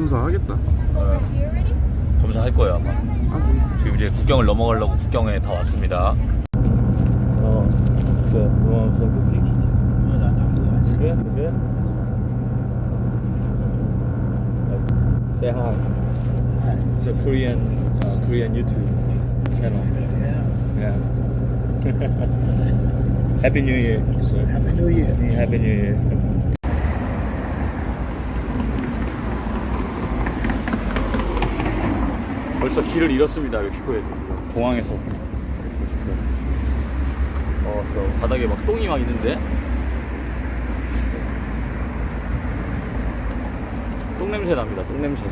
검사 하겠다. 검사할 거예요 아마. 아직. 지금 이제 국경을 넘어가려고 국경에 다 왔습니다. 어, 그 응원 선수기. 그래, 그래. Say hi. It's a Korean uh, Korean YouTube channel. Yeah. Happy New Year. Happy New Year. Happy New Year. 벌써 길을 잃었습니다 멕시코에서 지금. 공항에서. 어, 저 바닥에 막 똥이 막 있는데? 똥 냄새 납니다 똥 냄새.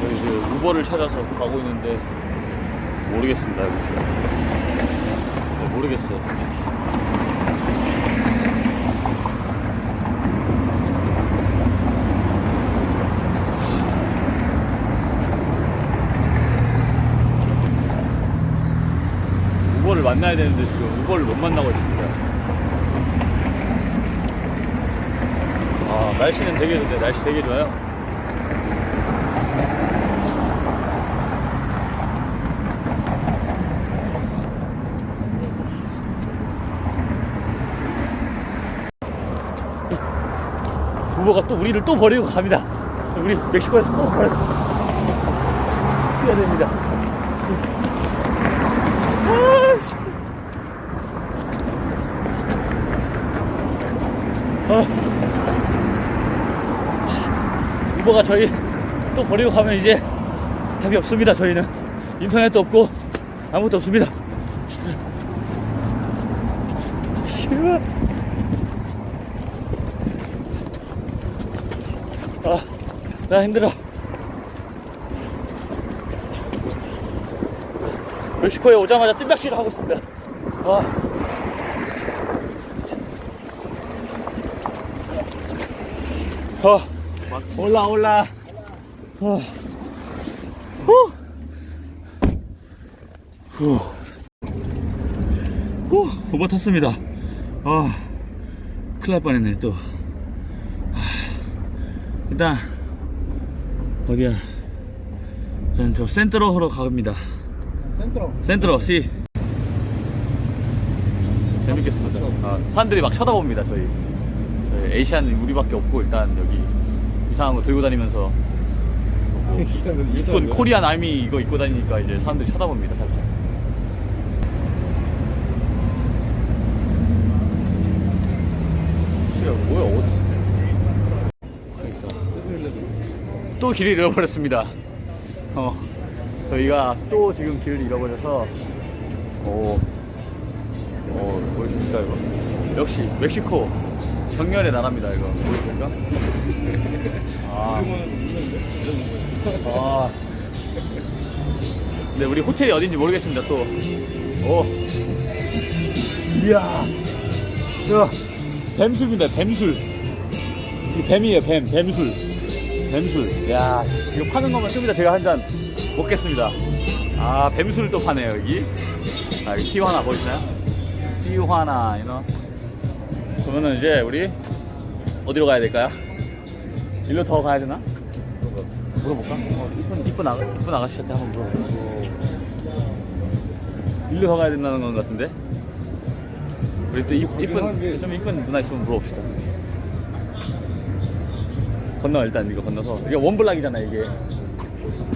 저희 이제 우버를 찾아서 가고 있는데 모르겠습니다 여기 지금 네, 모르겠어요 솔직히. 우버를 만나야 되는데 지금 우버를 못 만나고 있습니다. 아, 날씨는 되게 좋네. 날씨 되게 좋아요. 우버가 또 우리를 또 버리고 갑니다. 우리 멕시코에서 또 버려. 뛰어야 됩니다. 어. 우버가 저희 또 버리고 가면 이제 답이 없습니다. 저희는 인터넷도 없고 아무것도 없습니다. 씨발. 아, 나 힘들어. 멕시코에 오자마자 뜸박질을 하고 있습니다. 아. 어, 올라, 올라. 어. 후. 후. 후, 오버 탔습니다. 아, 큰일 날 뻔했네, 또. 아, 일단, 어디야. 저는 저 센트로로 갑니다. 센트로. 센트로 C 재밌겠습니다 아, 사람들이 막 쳐다봅니다 저희 저희 에이시안 우리밖에 없고 일단 여기 이상한 거 들고 다니면서. 뭐 입군 코리안 아미 이거 입고 다니니까 이제 사람들이 쳐다봅니다 살짝. 뭐야 어디 또 길을 잃어버렸습니다. 어 저희가 또 지금 길을 잃어버려서 오, 오 보이십니까 이거. 역시 멕시코 정열의 나라입니다 이거. 보이십니까? 아, 아. 근데 우리 호텔이 어딘지 모르겠습니다 또 오. 이야. 야 뱀술입니다 뱀술. 이 뱀이에요 뱀 뱀술. 뱀술. 야 이거 파는 거면 좀 이따 제가 한 잔 먹겠습니다. 아 뱀술 또 파네요 여기. 아 여기 티화나 보이시나요? 티화나 you know? 그러면은 이제 우리 어디로 가야 될까요? 일로 더 가야 되나? 물어볼까? 어, 이쁜 이쁜 아가 이쁜 아가씨한테 한번 물어볼까? 일로 더 가야 된다는 건 같은데 우리 또 이, 이쁜 좀 이쁜 누나 있으면 물어봅시다 건너 일단 이거 건너서 이게 원블락이잖아 이게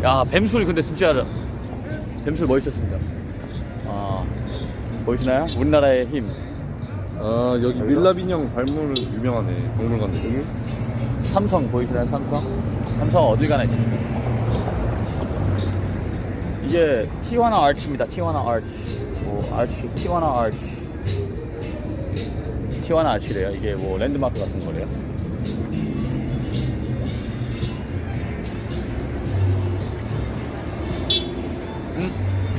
야 뱀술 근데 진짜 뱀술 멋있었습니다 아 보이시나요? 우리나라의 힘 아 여기 밀라빈형 발물 유명하네. 박물관들 여기. 삼성 보이시나요 삼성? 삼성 어딜 가나 있습니다 이게 티와나 아치입니다 티와나 아치 뭐 아치 티와나 아치 티와나 아치래요 이게 뭐 랜드마크 같은 거래요 응?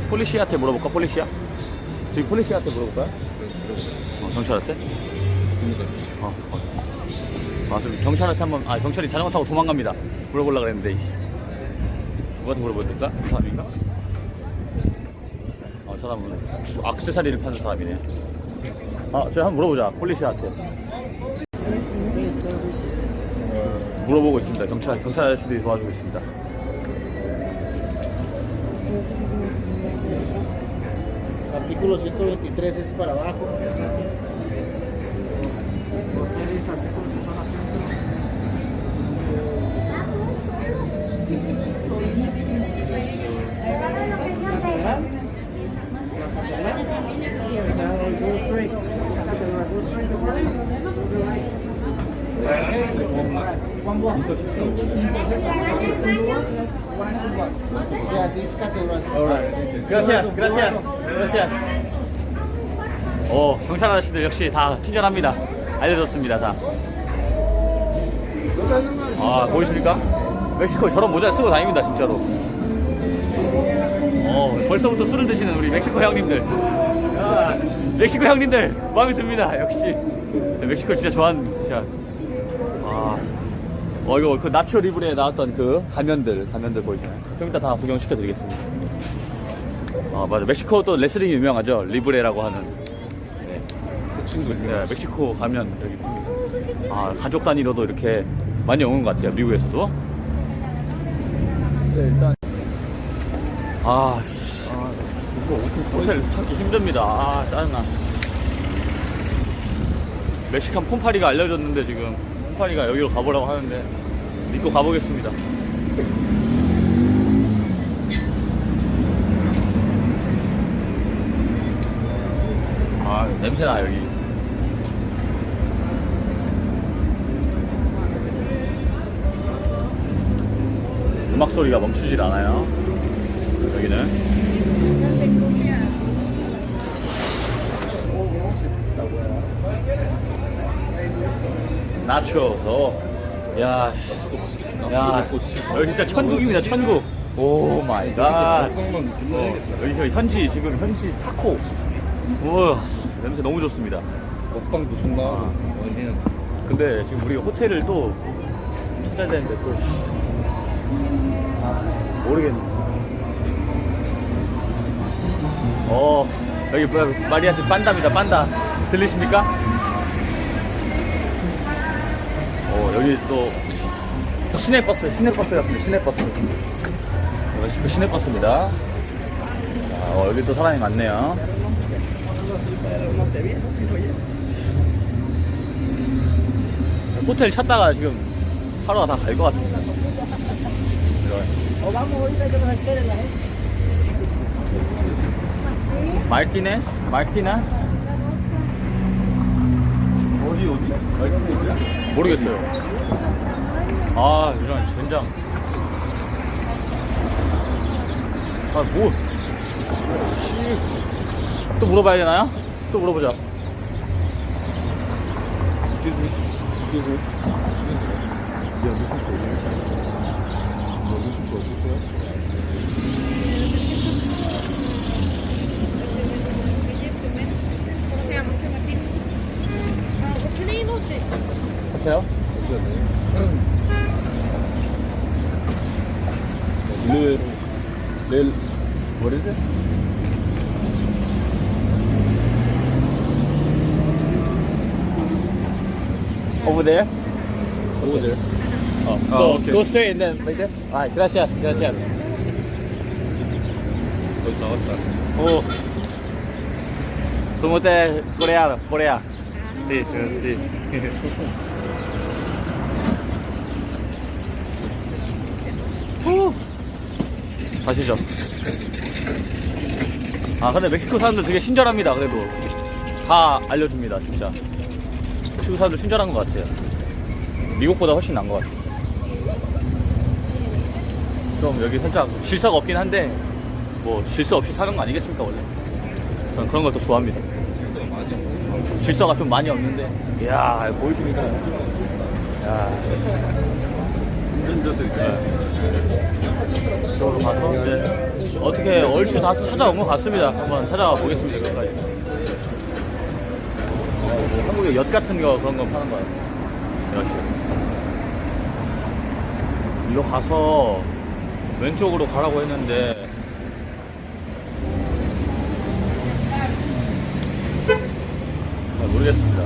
폴리시한테 물어볼까 폴리시야? 저기 폴리시한테 물어볼까요? 어, 경찰한테? 어, 어. 아, 저 경찰한테 한번, 아, 경찰이 자전거 타고 도망갑니다. 물어보려고 그랬는데. 누구한테 물어봐야 될까? 그 사람인가? 어, 저 사람은 주- 악세사리를 파는 사람이네. 아, 저희 한번 물어보자. 폴리스한테. 물어보고 있습니다. 경찰, 경찰 아저씨들이 도와주고 있습니다. Artículo 123 es para abajo. Yeah, this category. Gracias, gracias, gracias. 오, 경찰 아저씨들 역시 다 친절합니다. 알려줬습니다, 다. 아, 보이십니까? 멕시코에 저런 모자 쓰고 다닙니다, 진짜로. 어, 벌써부터 술을 드시는 우리 멕시코 형님들. 야, 멕시코 형님들, 마음에 듭니다, 역시. 멕시코 진짜 좋아하는, 진짜. 아. 어, 이거 그 나초 리브레에 나왔던 그 가면들, 가면들 보이잖아요. 좀 이따 다 구경시켜드리겠습니다. 아, 맞아. 멕시코 또 레슬링이 유명하죠. 리브레라고 하는. 네. 그 친구, 네, 멕시코 가면 여기. 아, 가족 단위로도 이렇게 많이 오는 것 같아요. 미국에서도. 네, 일단. 아, 씨. 아, 이거 호텔 찾기 힘듭니다. 아, 짜증나. 멕시칸 폼파리가 알려졌는데 지금 폼파리가 여기로 가보라고 하는데 믿고 가보겠습니다. 아 냄새나 여기. 음악 소리가 멈추질 않아요. 여기는. 나초도 야, 씨. 야, 여기 진짜 천국입니다, 천국. 오 마이 갓. 어, 여기 저 현지 지금 현지 타코. 우와, 냄새 너무 좋습니다. 먹방도 존나? 하고 원래는? 근데 지금 우리가 호텔을 또 찾아야 되는데 또 아, 모르겠네. 어 여기 뭐야? 마리아스 빤다입니다 빤다. 들리십니까? 어 여기 또 시내버스 시내버스 같습니다 시내버스. 멕시코 시내버스입니다. 자, 어, 여기 또 사람이 많네요 호텔 찾다가 지금 하루가 다 갈 것 같습니다. 마르티네스? 마르티나스? 어디 어디? 말씀해주세요 모르겠어요. 아, 이런 젠장. 아, 뭐. 씨. 또 물어봐야 되나요? 또 물어보자. 스케줄 스케줄 야 누구 거 누구 거어딨어요? Se llama José Martínez. Ah, what's your name? José? 같아요? 르, 렐, what is it? Over there? Over there. Oh, Oh, so okay. go straight and then like that? Alright, gracias, gracias. 거기 나왔다. Oh. Somos coreano, Corea. Sí, sí. 후. 가시죠. 아, 근데 멕시코 사람들 되게 친절합니다, 그래도. 다 알려줍니다, 진짜. 멕시코 사람들 친절한 것 같아요. 미국보다 훨씬 나은 것 같아요. 좀 여기 살짝 질서가 없긴 한데, 뭐 질서 없이 사는 거 아니겠습니까 원래? 저는 그런 걸 또 좋아합니다. 질서가 좀 많이 없는데. 이야 보이십니까? 야. 운전자들 있잖아. 저로 가서 이제 어떻게 얼추 다 찾아온 것 같습니다. 한번 찾아가 보겠습니다 끝까지 뭐 한국에 엿 같은 거 그런 거 파는 거 같아요 엿이 이거 가서 왼쪽으로 가라고 했는데. 모르겠습니다.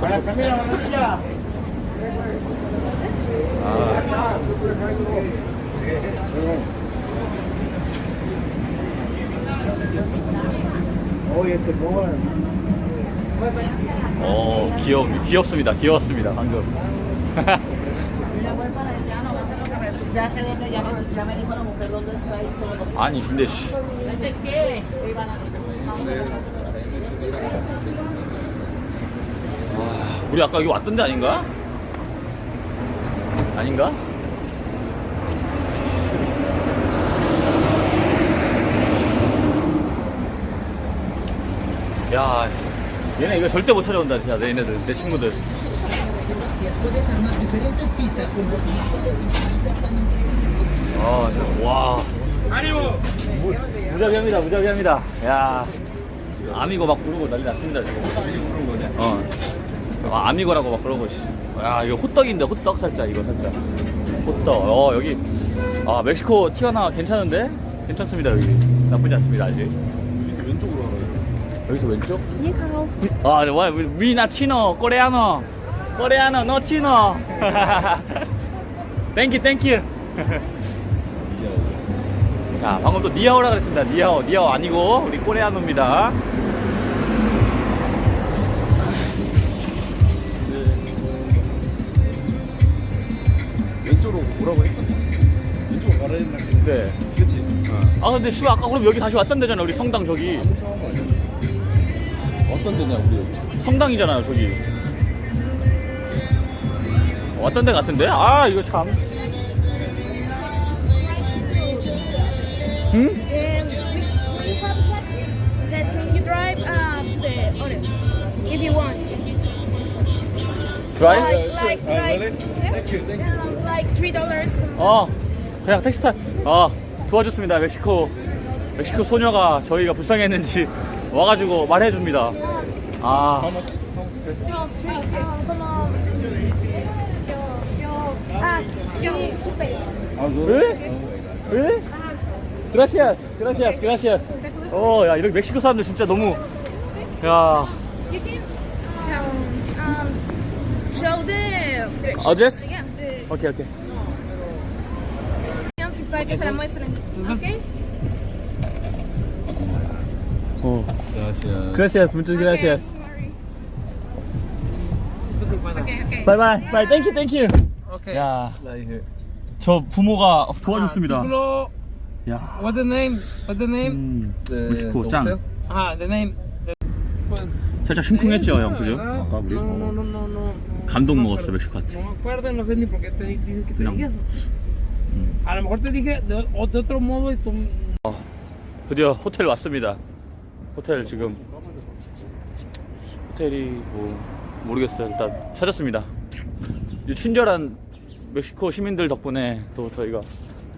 Para cambiar 어, 귀엽, 귀엽습니다. 귀여웠습니다, 방금. 아니, 근데, 씨. 와, 우리 아까 여기 왔던 데 아닌가? 아닌가? 야, 얘네 이거 절대 못 찾아온다, 야, 내 얘네들, 내 친구들. 아, 와. 무, 무자비합니다, 무자비합니다. 야, 아미고 막 부르고 난리 났습니다, 지금. 거냐? 어. 아, 아미고라고 막 그러고, 씨. 야, 이거 호떡인데, 호떡 살짝, 이거 살짝. 호떡. 어, 여기. 아, 멕시코 티아나 괜찮은데? 괜찮습니다, 여기. 나쁘지 않습니다, 아직. 여기서 왼쪽? 아, 네, 와, 위나 치노, 코레아노. 코레아노, 너 치노. 땡큐, 땡큐. 자, 방금 또 니하오라 그랬습니다. 니하오, 니하오 아니고 우리 코레아노입니다. 왼쪽으로 오라고 했거든. 왼쪽으로 가라 했나? 네. 그치? 아, 근데 씨발 아까 그럼 여기 다시 왔던 데잖아. 우리 성당 저기. 처음 아니야? 어떤 데냐, 우리 여기? 성당이잖아요, 저기. 왔던 데 같은데? 아, 이거 참. 응? Um, we, we have a taxi that can you drive uh, to the orange if you want. 드라이? Like, like, Uh, like, really? yeah, Thank you, thank you. um, like three dollars. 어, 그냥 택시 타. 아, 도와줬습니다. 멕시코, 멕시코 소녀가 저희가 불쌍했는지 와가지고 말해줍니다. 아. Um, ah. 아, 너? 왜? 왜? 그라시아스, 그라시아스, 그라시아스. 어, 야, 이렇게 멕시코 사람들 진짜 너무, 야, You can um, um, show the direction. Address? Yeah, the 오케이, 오케이. directions para que se la muestren. Okay. 어, Gracias. 그라시아스, muchas Okay, gracias. Okay, okay. 바이바이, 바이, 땡큐, 땡큐. 야, Like, 저 부모가 도와줬습니다. Piccolo, 야, what's the name? What's the name? 음, the, 멕시코 the 짱. hotel? Ah, the name. Pues, 살짝 심쿵했죠, 형, 그죠? 아까 우리 No, no, no, no, no. 감동 먹었어. 멕시코 갔지. No me acuerdo, no sé ni por qué te di- dices que te No. dije eso. Mm. A lo mejor te dije de, o- de otro modo y tú. 드디어 호텔 왔습니다. 호텔 지금 호텔이 뭐 모르겠어요. 일단 찾았습니다. 이 친절한 멕시코 시민들 덕분에 또 저희가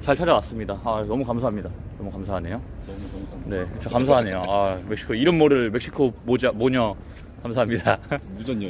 잘 찾아왔습니다. 아 너무 감사합니다. 너무 감사하네요. 너무 감사합니다. 네, 감사하네요. 아 멕시코 이름 모를 멕시코 모자 모녀 감사합니다. 무전 여행.